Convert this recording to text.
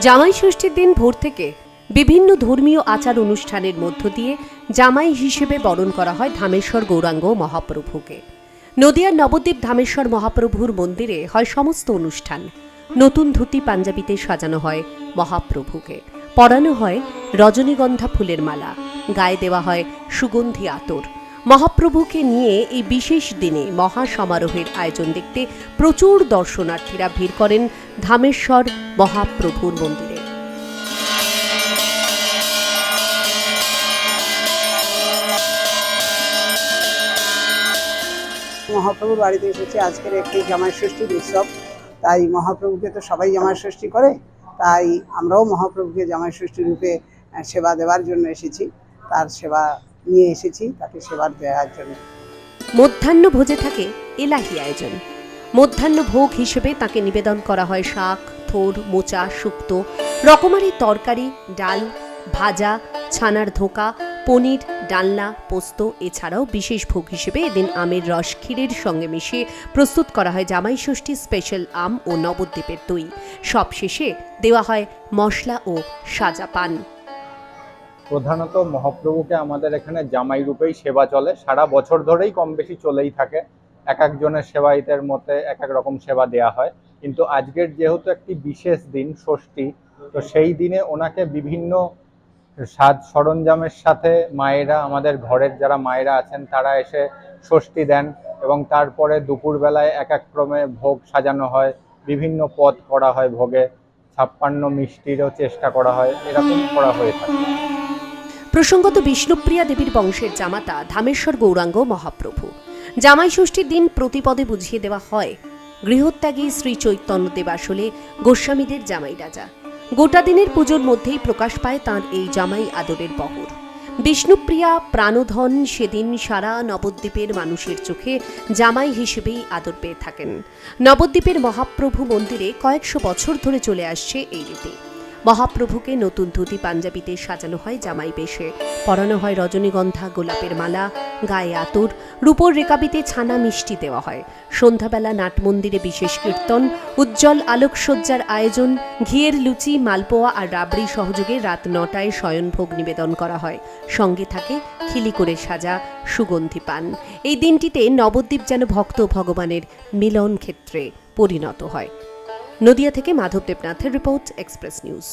জামাই ষষ্ঠীর দিন ভোর থেকে বিভিন্ন ধর্মীয় আচার অনুষ্ঠানের মধ্য দিয়ে জামাই হিসেবে বরণ করা হয় ধামেশ্বর গৌরাঙ্গ মহাপ্রভুকে। নদিয়ার নবদ্বীপ ধামেশ্বর মহাপ্রভুর মন্দিরে হয় সমস্ত অনুষ্ঠান। নতুন ধুতি পাঞ্জাবিতে সাজানো হয় মহাপ্রভুকে। পরানো হয় রজনীগন্ধা ফুলের মালা। গায়ে দেওয়া হয় সুগন্ধি আতর। মহাপ্রভুকে নিয়ে এই বিশেষ দিনে মহা সমারোহের আয়োজন দেখতে প্রচুর দর্শনার্থীরা ভিড় করেন ধামেশ্বর মহাপ্রভুর মন্দিরে। মহাপ্রভুর বাড়িতে এসেছি। আজকের একটি জামাই ষষ্ঠীর উৎসব। তাই মহাপ্রভুকে তো সবাই জামাই ষষ্ঠী করে। তাই আমরাও মহাপ্রভুকে জামাই ষষ্ঠী রূপে সেবা দেওয়ার জন্য এসেছি। তার সেবা নিয়ে এসেছি, তাকে সেবা দেওয়ার জন্য। মধ্যাহ্ন ভোজে থাকে এলাহি আয়োজন। মধ্যাহ্ন ভোগ হিসেবে তাকে নিবেদন করা হয় শাক, থোর, মোচা শুক্তো রকমারি তরকারি, ডাল, ভাজা, ছানার ধোকা, পনির, ডালনা, পোস্ত, এছাড়াও বিশেষ ভোগ হিসেবে এদিন আমের রস ক্ষীরের সঙ্গে মিশিয়ে প্রস্তুত করা হয় জামাই ষষ্ঠী স্পেশাল আম ও নবদ্বীপের দই। সব শেষে দেওয়া হয় মশলা ও সাজা পান। প্রধানত মহাপ্রভুকে আমাদের এখানে জামাই রূপেই সেবা চলে। সারা বছর ধরেই কম বেশি চলেই থাকে। এক একজনের সেবায়িতের মতে এক এক রকম সেবা দেয়া হয়। কিন্তু আজকের যেহেতু একটি বিশেষ দিন, ষষ্ঠী, তো সেই দিনে ওনাকে বিভিন্ন সাজ সরঞ্জামের সাথে মায়েরা, আমাদের ঘরের যারা মায়েরা আছেন, তারা এসে ষষ্ঠী দেন এবং তারপরে দুপুরবেলায় এক এক ক্রমে ভোগ সাজানো হয়। বিভিন্ন পদ করা হয় ভোগে। ছাপ্পান্ন মিষ্টিরও চেষ্টা করা হয়। এরকম করা হয়ে থাকে। প্রসঙ্গত বিষ্ণুপ্রিয়া দেবীর বংশের জামাতা ধামেশ্বর গৌরাঙ্গ মহাপ্রভু। জামাই ষষ্ঠীর দিন প্রতিপদে বুঝিয়ে দেওয়া হয়, গৃহত্যাগী শ্রী চৈতন্যদেব আসলে গোস্বামীদের জামাই রাজা। গোটা দিনের পুজোর মধ্যেই প্রকাশ পায় তাঁর এই জামাই আদরের বহর। বিষ্ণুপ্রিয়া প্রাণধন সেদিন সারা নবদ্বীপের মানুষের চোখে জামাই হিসেবেই আদর পেয়ে থাকেন। নবদ্বীপের মহাপ্রভু মন্দিরে কয়েকশো বছর ধরে চলে আসছে এই রীতি। মহাপ্রভুকে নতুন ধুতি পাঞ্জাবিতে সাজানো হয় জামাই বেশে। পরানো হয় রজনীগন্ধা, গোলাপের মালা, গায়ে আতর, রূপোর রেকাবিতে ছানা মিষ্টি দেওয়া হয়। সন্ধ্যাবেলা নাটমন্দিরে বিশেষ কীর্তন, উজ্জ্বল আলোকসজ্জার আয়োজন, ঘিয়ের লুচি, মালপোয়া আর রাবড়ি সহযোগে রাত নটায় শয়নভোগ নিবেদন করা হয়। সঙ্গে থাকে খিলি করে সাজা, সুগন্ধি পান। এই দিনটিতে নবদ্বীপ যেন ভক্ত ভগবানের মিলন ক্ষেত্রে পরিণত হয়। নদিয়া থেকে মাধব দেবনাথের রিপোর্ট এক্সপ্রেস নিউজ।